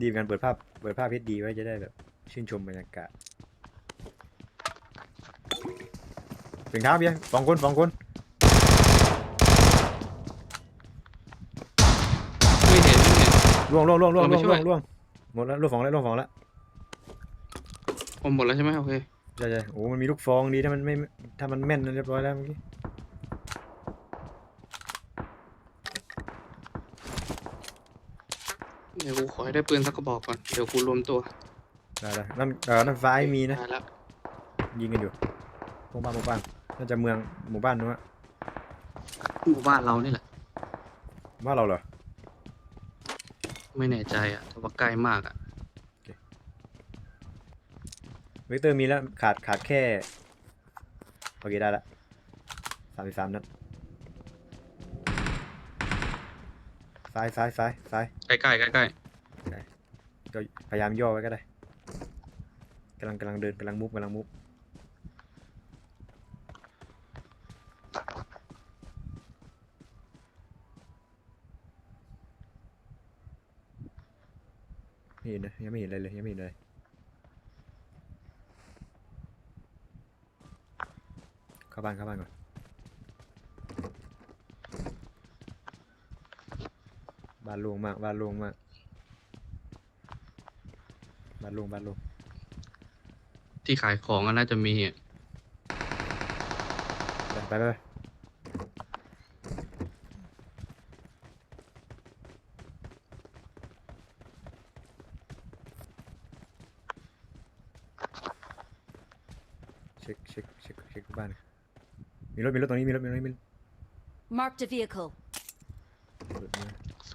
ดีเหมือนกันเปิดภาพเปิดภาพเพชรดีไว้จะได้แบบชื่นชมบรรยากาศถึงเท้าเบียร์สองคนสองคนไม่เห็นไม่เห็น ล่วงล่วงล่วงล่วงเราล่ไปวงช่ล่ววยงล่วงหมดแล้วล่วงฟองแล้วล่วงฟองแล้วผมหมดแล้วใช่ไหมโอเค ใช่ใช่โอ้มันมีลูกฟองดีถ้ามันไม่ถ้ามันแม่นเรียบร้อยแล้วเมื่อกี้ เดี๋ยวกูขอให้ได้ปืนสักกระบอกก่อน เดี๋ยวกูรวมตัวได้ได้นั่นเออนั่นฟ้ายมีนะ ได้แล้วยิงกันอยู่หมู่บ้านหมู่บ้าน น่าจะเมืองหมู่บ้านนู้นอะหมู่บ้านเรานี่แหละบ้านเราเหรอ ไม่แน่ใจอะแต่ว่าใกล้มากอะ เวกเตอร์มีแล้วขาดขาดแค่โอเคได้ละสามสิบสามนัด ซ้ายซ้ายซ้ายซ้ายใกล้ใกล้ใกล้ใกล้ก็พยายามย่อไว้ก็ได้กำลังกำลังเดินกำลังมุฟกำลังมุฟไม่เห็นนะยังไม่เห็นอะไรเลยยังไม่เห็นเลยเข้าบ้านเข้าบ้านก่อน บ้านโล่งมากบ้านโล่งมากบ้านโล่งบ้านโล่งที่ขายของก็น่าจะมีอะไปไปไปเช็คเช็คเช็คเช็คบ้านมีรถมีรถตรงนี้มีรถมีรถมีรถ Marked a vehicle.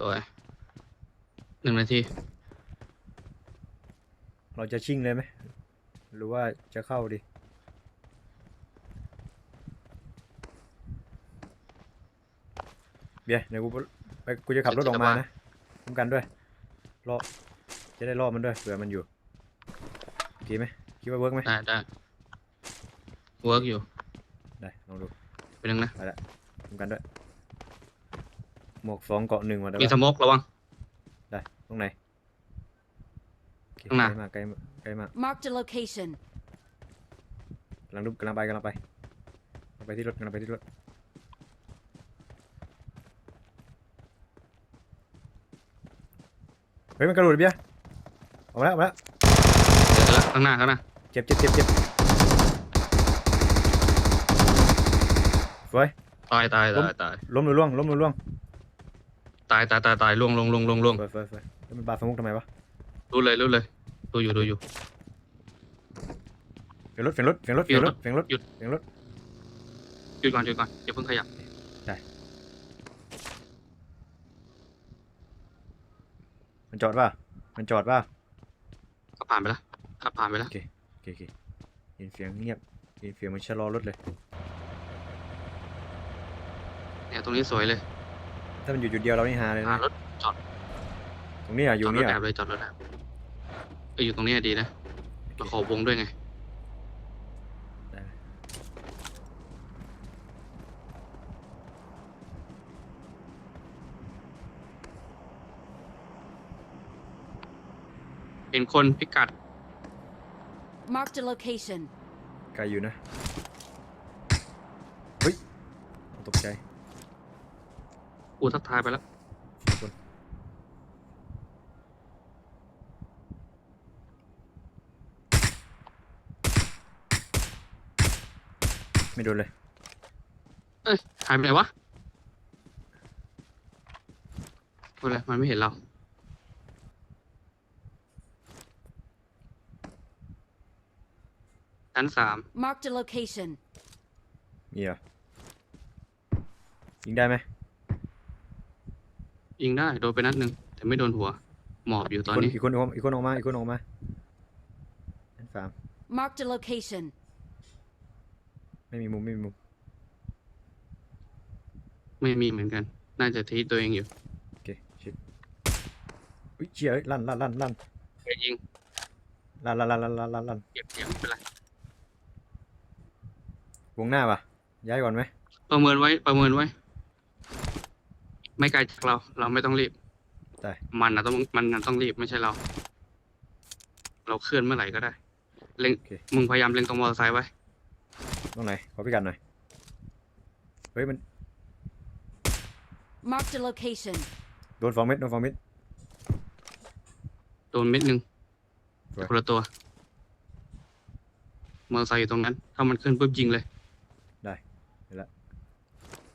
เปิดมาสวยหนึ่งนาที เราจะชิ่งเลยไหม หรือว่าจะเข้าดิเบียร์เดี๋ยวกูไปกูจะขับรถออกมานะคุ้มกันด้วย รอ จะได้รอมันด้วยเผื่อมันอยู่โอเคไหมคิดว่าเวิร์กไหมได้ได้เวิร์กอยู่ ได้ลองดูเป็นนึงนะคุ้มกันด้วย หมวกสองเกาะหนึ่งมาได้มีสปะโมกระวัง ได้ตรงไหนโอเคข้างหน้า ใกล้มากใกล้มากใกล้มาก Marked a location. กำลังดูกำลังไปกำลังไปกำลังไปที่รถกำลังไปที่รถเฮ้ยมันกระโดดเบียร์ออกมาแล้วออกมาแล้วเดี๋ยวแล้วข้างหน้าข้างหน้าเจ็บเจ็บเจ็บเจ็บสวยตายตายล้มตายตายล้มหรือล่วงล้มหรือล่วง ตายตายตายตายล่วงลงลงลงลงสวยสวยสวยแล้วมันบาดสมุกทำไมวะรู้เลยรู้เลยดูอยู่ดูอยู่เฟียงรถเฟียงรถเฟียงรถเฟียงรถเฟียงรถหยุดเฟียงรถ หยุดก่อนหยุดก่อนอย่าเพิ่งขยับมันจอดป่ะมันจอดป่ะขับผ่านไปแล้วขับผ่านไปแล้วโอเคโอเคยินเสียงเงียบยินเสียงมันชะลอรถเลยเนี่ยตรงนี้สวยเลย ถ้ามันอยู่จุดเดียวเรานี่ฮาเลยหานะ รถจอดตรงนี้อะ อจยู่อดรนี่ถแออะบเลยจอดรถแอบเอออยู่ตรงนี้ดีนะเราขอวงด้วยไงได้เห็นคนพิกัด Marked a location. ไกลอยู่นะ เฮ้ยตกใจ กูทักทายไปแล้ว ไม่โดนเลย เอ้ยหายไปไหนวะอะไรมันไม่เห็นเรา ชั้นสาม Marked a location. มีเหรอยิงได้ไหม ยิงได้โดนไปนัดหนึ่งแต่ไม่โดนหัว หมอบอยู่ตอนคนนี้ อีกคนออกมาอีกคนออกมาอีกคนออกมาชั้นสาม Marked a location. ไม่มีมุมไม่มีมุมไม่มีเหมือนกัน น่าจะทีตัวเองอยู่โอเคชิดอุ้ยเชี่ยเอ้ยลั่นลั่นลั่นลั่นไปยิงลั่นลั่นลั่นลั่นลั่นลั่นลั่นเก็บเสียงไม่เป็นไรวงหน้าปะย้ายก่อนไหมประเมินไว้ประเมินไว้ ไม่ไกลจากเรา เราไม่ต้องรีบได้มันนะต้องมันน่ะต้องรีบไม่ใช่เรา เราเคลื่อนเมื่อไหร่ก็ได้เล็งโอเคมึงพยายามเล็งตรงมอเตอร์ไซค์ไว้ตรงไหนขอพิกัดหน่อยเฮ้ยมัน Marked a location. โดนสองเม็ดโดนสองเม็ด โดนเม็ดหนึ่งสวยคนละตัวมอเตอร์ไซค์อยู่ตรงนั้น ถ้ามันขึ้นปุ๊บยิงเลย ได้เห็นละ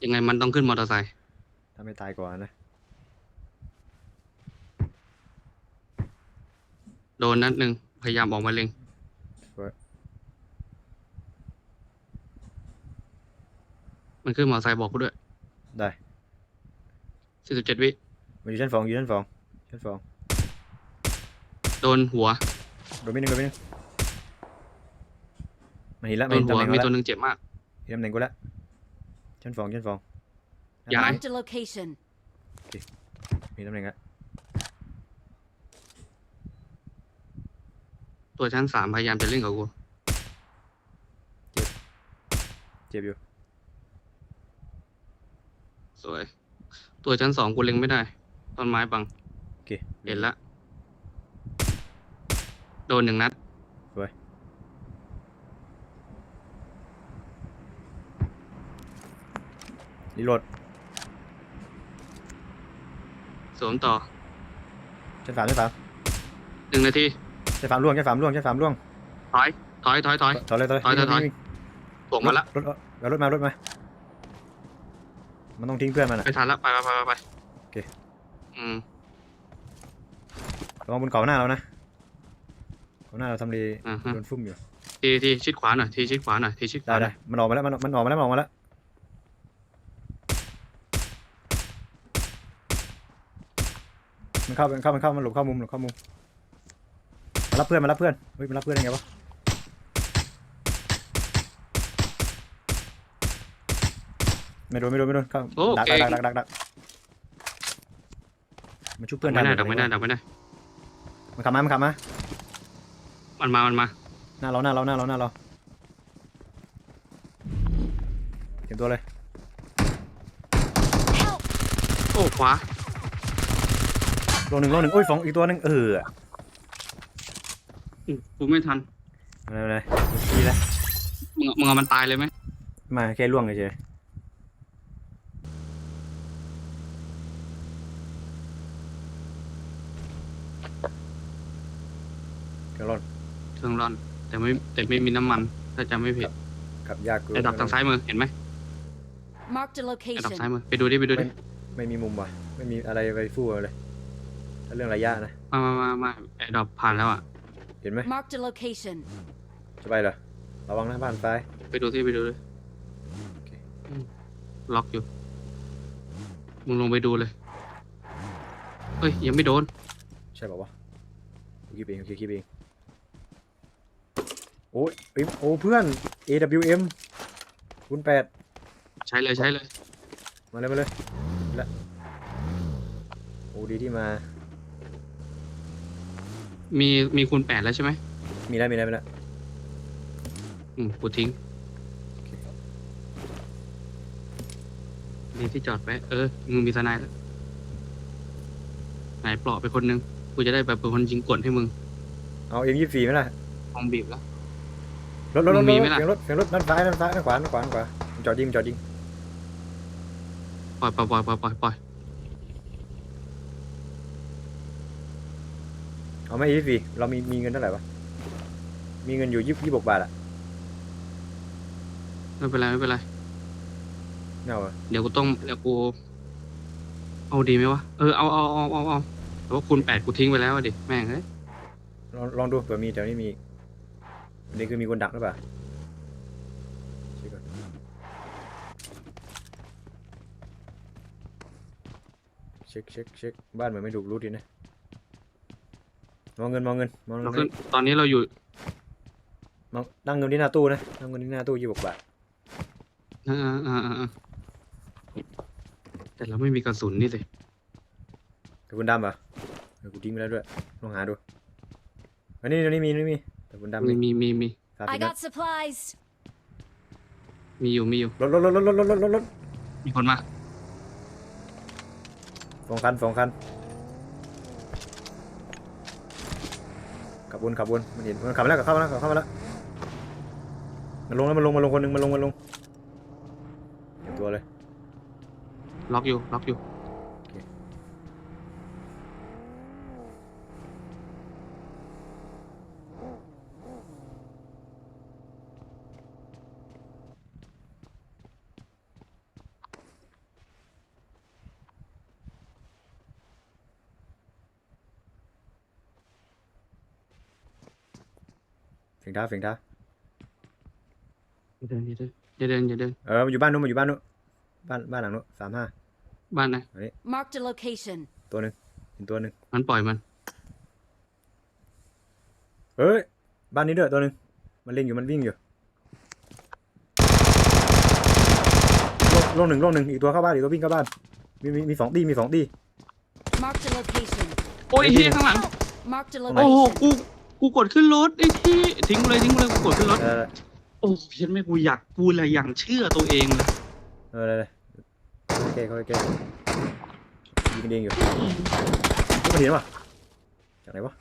ยังไงมันต้องขึ้นมอเตอร์ไซค์ ถ้าไม่ตายก่อนนะ โดนนัดหนึ่งพยายามออกมาเล็งสวย มันขึ้นมอเตอร์ไซค์บอกกูด้วยได้สี่สิบเจ็ดวิ มันอยู่ชั้นสองอยู่ชั้นสองชั้นสองโดนหัว โดนไม่หนึ่งโดนไม่หนึ่งมันเห็นแล้วโดมันนเห็นหัตำวแหน่งมีแล้วตัวหนึ่งเจ็บมากเห็นตำแหน่งกูแล้วชั้นสองชั้นสอง ย้าย Marked a location. มีตำแหน่งแล้วตัวชั้นสามพยายามจะเล่นกับกูเจ็บอยู่สวย ตัวชั้นสองกูเล็งไม่ได้ ต้นไม้บัง โอเค เห็นละ โดนหนึ่งนัดรีโหลด ส วมต่อชั้นสามชั้นสามหนึ่งนาทีชั้นสามล่วงชั้นสามล่วงชั้นสามล่วงถอยถอยถอยถอย ต่อเลยต่อเลยถอยถอยถอย วิ่งวิ่งถ่วงมาละรถรถเอารถมารถมา มันต้องทิ้งเพื่อนมันอะไปทันละไปไปไปไปไปโอเค อืมระวังบนเขาหน้าเรานะเขาหน้าเราทำเลอ่าฮะโดนฟุ่มอยู่ ทีทีชิดขวาหน่อยทีชิดขวาหน่อยทีชิดขได้วาหน่ได้อยมันออกมาแล้วมันมันออกมาแล้วมันออกมาแล้ว มันเข้ามันเข้ามันเข้ามันหลบเข้ามุมหลบเข้ามุมมารับเพื่อนมารับเพื่อนเฮ้ยมารับเพื่อนได้ไงวะไม่โดนไม่โดนไม่โดนเข้าโอ้ดักเก่ง ดักดักดักดักมันชุบเพื่อนไม่ได้ทัดักไม่ได้ดักไม่ได้ มันขับมามันขับมามันมา มันมา หน้าเราหน้าเราหน้าเราหน้าเราเตรียมตัวเลย Help! โอ้ขวา โลหนึ่งโลหนึ่งโอ้ยสองอีกตัวหนึ่งเอออืมกูไม่ทันอะไรอะไรดีแล้วมึงมึงเอามันตายเลยไหมมาแค่ล่วงเฉยๆกระรอนเครื่องร่อน แต่ไม่แต่ไม่มีน้ำมัน ถ้าจำไม่ผิดขับยากเกินไอ้ดับทางซ้ายมือเห็นไหม Marked a ไอ้ดับ location. ซ้ายมือไปดูดิไปดูดิไม่มีมุมว่ะ ไม่มีอะไรไปฟู่เลย ถ้าเรื่องระยะนะ มามามามาไอ้ดับผ่านแล้วอะ เห็นไหม Marked a location. จะไปเหรอ ระวังนะบ้านซ้าย ไปดูที่ไปดูเลยโอเค อืมล็อกอยู่ มึงลงไปดูเลย เฮ้ย ยังไม่โดน ใช่ป่าวะกูคิดเอง โอเคคิดเองโอ้ยเอ้ยโอ้เพื่อน AWM คูณแปดใช้เลยใช้เลย มาเลยมาเลยละโอ้ดีที่มา มีมีคูณแปดแล้วใช่ไหมมีแล้วมีแล้วมีแล้วอืมกูทิ้งนี่ที่จอดไว้เออมึงมีทนายแล้วไหนปลอกไปคนนึงกูจะได้แบบเป็นคนยิงกดให้มึงเอาเอ็มยี่สี่ไหมล่ะมองบีบแล้ว รถรถรถมึงมีไหมล่ะ เสียงรถเสียงรถด้านซ้ายด้านซ้ายด้านขวาด้านขวาด้านขวาจอดยิงจอดยิงปล่อยปล่อยปล่อยปล่อยปล่อยปล่อย เอาไหม่ยี่สี่เรามีมีเงินเท่าไหร่วะ มีเงินอยู่ยี่ยี่บกบาทอะไม่เป็นไรไม่เป็นไรไม่เอาอะเดี๋ยวกูต้องเดี๋ยวกู เอาดีไหมวะ เออเอาเอาเอาเอาเอาแต่ว่าคูณแปดกูทิ้งไปแล้วอะดิ แม่งเอ้ย ลองลองดูเผื่อมีแถวนี้มีอันนี้คือมีคนดักหรือเปล่าเช็คก่อนเช็คเช็คเช็คบ้านเหมือนไม่ถูกรูทดีนะ มองเงินมองเงินมองเราเงิขึ้นนตอนนี้เราอยู่มองตั้งเงินที่หน้าตู้นะตั้งเงินที่หน้าตู้ยี่บกบาทอ่าอ่าอ่าอ่าแต่เราไม่มีกระสุนนี่สิแต่คุณดำเหรอเออกูทิ้งไปแล้วด้วยลองหาดูอันนี้อันนี้มีอันนี้มีแต่คุณดำมีมีมีมีสาม I สิบนัด got supplies. มีอยู่มีอยู่ รถรถรถรถรถรถรถรถรถมีคนมาสองคันสองคัน ขับวนขับวนมันเห็นมันขับมาแล้วขับเข้ามาแล้วขับเข้ามาแล้วมันลงแล้วมันลงมันลงคนหนึ่งมันลงมันลงเก็บตัวเลย ล็อกอยู่ ล็อกอยู่ เสียงเท้าเสียงเท้าอย่าเดินอย่าเดินอย่าเดินอย่าเดินเออมันอยู่บ้านนู้นมันอยู่บ้านนู้นบ้านบ้านหลังนู้นสามห้าบ้านไหน Marked a location. ตัวหนึ่งเห็นตัวหนึ่งมันปล่อยมัน เฮ้ยบ้านนี้ด้วยตัวหนึ่งมันเล่นอยู่มันวิ่งอยู่โลงโลงหนึ่งโลงหนึ่งอีกตัวเข้าบ้านอีกตัววิ่งเข้าบ้านมีมีมีสองตีมีสองตี Marked a location. โอ้ยเฮียข้างหลัง Marked a โอ้โห location. กู กูกดขึ้นรถไอ้ที่ทิ้งกูเลยทิ้งกูเลยกูกดขึ้นรถ เออโอ้เห็นไหมกูอยากกูเลยอย่างเชื่อตัวเองเลยเออเลยเลยโอเคโอเคยิงกันเองอยู่มันเห็นปะจากไหนวะ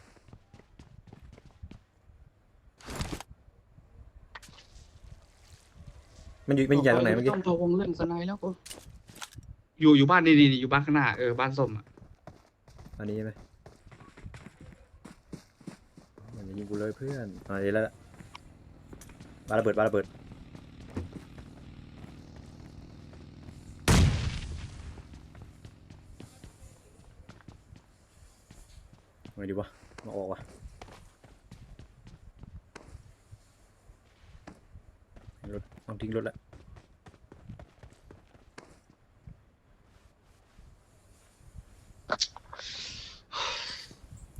มันอยู่มันอยู่จากตรงไหนเมื่อกี้ต้องพะวงเล่นสไนด์แล้วกูอยู่อยู่บ้านนี่ๆอยู่บ้านข้างหน้าเออบ้านส้มอะอันนี้ใช่ไหมมันจะยิ งกูเลยเพื่อนอ่าดีแล้วบาระเบิดบาระเบิดไงดีวะมาออกวะรถต้องทิ้งรถละ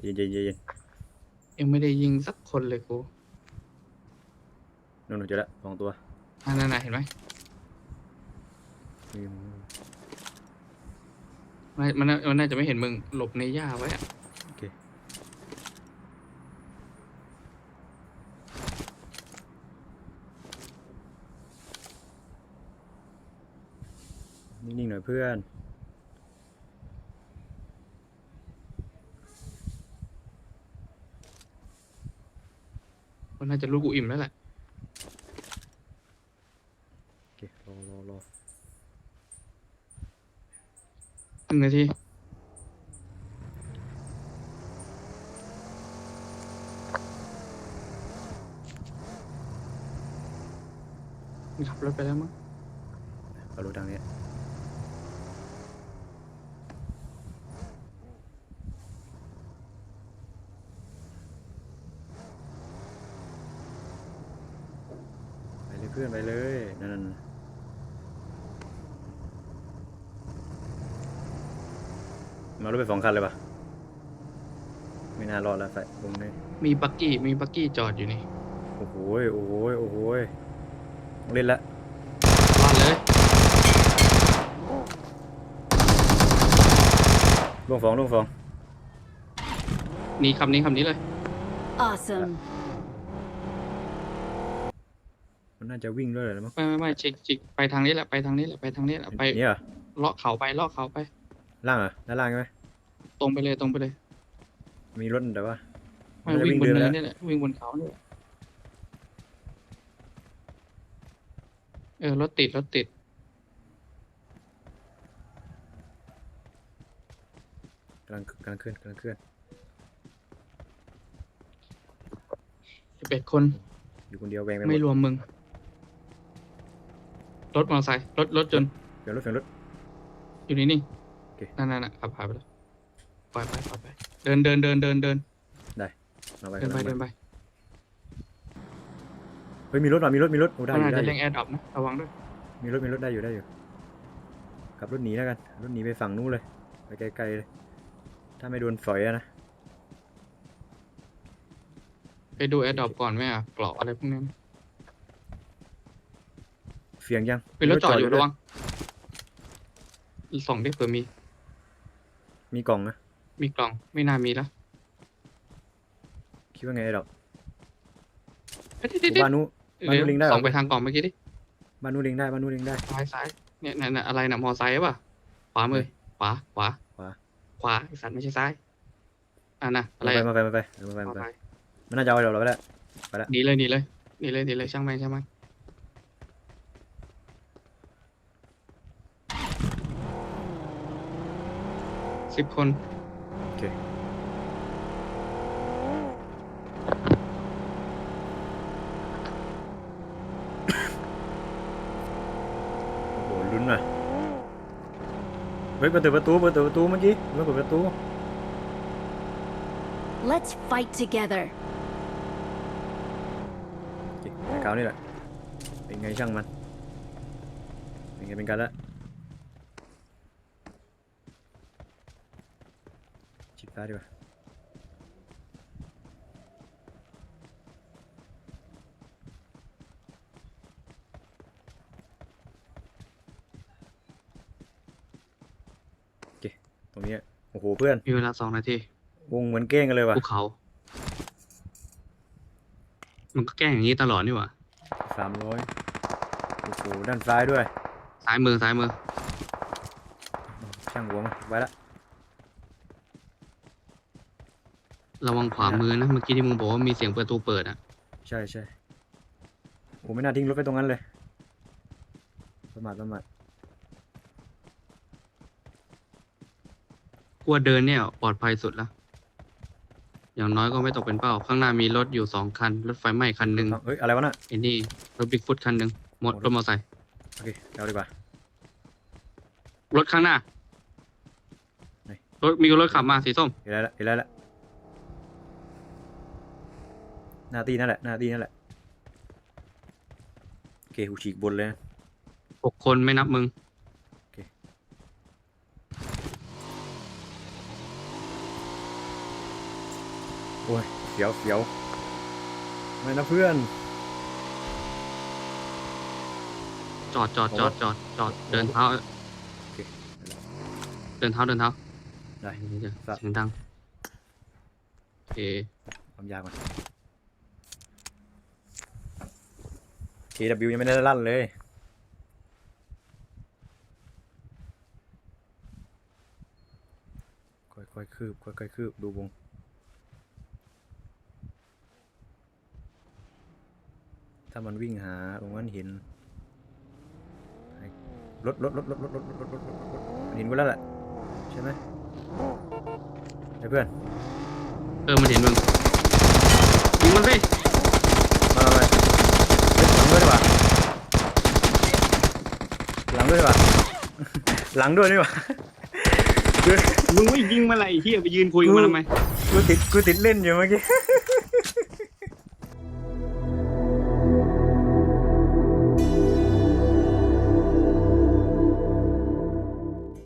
เย็นเย็นเย็น เย็นยังไม่ได้ยิงสักคนเลยกูนู่นๆเจอแล้วสองตัวอ่านั่นน่ะเห็นไหมอืมมันมันน่ามันน่าจะไม่เห็นมึงหลบในหญ้าไว้อะโอเคนิ่งๆหน่อยเพื่อน มันน่าจะรู้กูอิ่มแล้วแหละโอเครอรอรอหนึ่งนาทีมันขับรถไปแล้วมั้ง เอารถทางนี้ไป เลยเพื่อนไปเลยนั่นนั่นมารถไปสองคันเลยปะไม่น่ารอดแล้วใส่ตรงนี้มีบักกี้มีบักกี้จอดอยู่นี่โอ้โหยโอ้โหยโอ้โหยต้องเล่นละวาดเลยล่วงสองล่วงสองนี่คำนี้คำนี้เลย Awesome. มั นน่าจะวิ่งด้วยเลยมั้ง ไม่ไม่ไม่จิกจิกไปทางนี้แหละไปทางนี้แหละไปทางนี้แหละไปเนี่ยเหรอเลาะเขาไปเลาะเขาไป ล่างเหรอด้านล่างใช่ไหมตรงไปเลยตรงไปเลยมีรถแต่ว่าไม่มันจะวิ่งบนเดิเนิแล้นวนี่แหละวิ่งบนเขาเนี่ยเออรถติดรถติด กำลังกำลังเคลื่อนกำลังเคลื่อนสิบเอ็ดคน อยู่คนเดียวแวงไปหมไม่ดรวมมึง รถมอเตอร์ไซค์รถรถจนต์เดี๋ยวรถเสียงรถ อยู่นี่นี่โอเค นั่นนั่นน่ะขับผ่านไปแล้วปล่อยไปปล่อยไปเดินเดินเดินเดินเดินเอาไปเดินไปเอาเดินไปเฮ้ยมีรถว่ะมีรถมีรถโอ้ได้อมันยู่อาจได้จะอเร่ยู่งแอร์ดรอปนะระวังด้วยมีรถมีรถได้อยู่ได้อยู่ขับรถหนีแล้วกันรถหนีไปฝั่งนู้นเลยไปไกลๆเลยถ้าไม่โดนฝอยอะนะไปดูแอร์ดรอปก่อนไหมอะเกราะอะไรพวกนี้ เสียงยังเป็นรถจอดอยู่ด้ระววังส่องดิเผื่อมี มีกล่องนะ มีกล่องไม่น่ามีแล้วคิดว่าไงดอกเอ้ยเดี๋ยวเดี๋ยวบ้านนู้นเดี๋ยวบ้านนู้นลิงได้เหรอส่องไปทางกล่องเมื่อกี้ดิบ้านนู้นเองได้บ้านนู้นเองได้ซ้ายซ้ายเนี่ยนั่นน่ะอะไรน่ะมอไซค์ป่ะขวามือขวาขวาขวาขวาไอสัตว์ไม่ใช่ซ้ายอะนะอะไรมาอะไปมาไปมาไปเออมาไปขมาวาไปไปมันน่าจะเอาเราไปแล้วหนีเลยหนีเลยหนีเลยหนีเลยช่างแม่งช่างแม่ง สิบคนโอเคโอ้โหลุ้นว่ะเฮ้ยเปิดประตูเปิดประตูเมื่อกี้เมื่อเปิดประตู Let's fight together. โอเคไอ้ขาวนี่แหละ เป็นไงช่างมัน เป็นไงเป็นกันละชิด ซ้ายดีกว่าโอเคตรงนี้โอ้โหเพื่อน มีเวลาสองนาทีวงเหมือนเก้งกันเลยว่ะภูเขา มันก็แกล้งอย่างนี้ตลอดนี่หว่าสามร้อยโอ้โหด้านซ้ายด้วย ซ้ายมือซ้ายมือช่างหัวมาไว้ละ ระวังขวามือนะ เมื่อกี้ที่มึงบอกว่ามีเสียงประตูเปิดอะ ใช่ใช่โอ้ไม่น่าทิ้งรถไปตรงนั้นเลย ประมาทประมาทกลัวเดินเนี่ยปลอดภัยสุดละ อย่างน้อยก็ไม่ตกเป็นเป้า ข้างหน้ามีรถอยู่สองคัน รถไฟไหม้คันหนึ่งเฮ้ยอะไรวะน่ะไอ้นี่รถบิ๊กฟุตคันหนึ่งหมดรถมอเตอร์ไซค์ โอเคเอาดีกว่า รถข้างหน้าไหนรถมีรถขับมาสีส้มเห็นแล้วละเห็นแล้วละ หน้าตีนั่นแหละหน้าตีนั่นแหละโอเคหูฉีกบนเลยนะหกคนไม่นับมึง โอ้ยเสียวเสียวไม่นะเพื่อน จอดจอดจอดจอดจอดเดินเท้าเค เดินเท้าเดินเท้าได้ เดี๋ยวครับเสียงดังโอเคความยากมัน KW ยังไม่ได้ลั่นเลยค่อยๆคืบค่อยๆคืบดูวงถ้ามันวิ่งหาตรงนั้นเห็นรถรถรถรถรถรถรถรถรถรถรถมันเห็นกูแล้วแหละใช่ไหมไอ้เพื่อน เออมันเห็นมึงยิงมันไป มามามาเฮ้ย หลังด้วยดีกว่าหลังด้วยดีกว่าหลังด้วยดีกว่าคือมึงไม่ยิงมาอะไรเฮียไปยืนคุยกับมันทำไม กูติดกูติดเล่นอยู่เมื่อกี้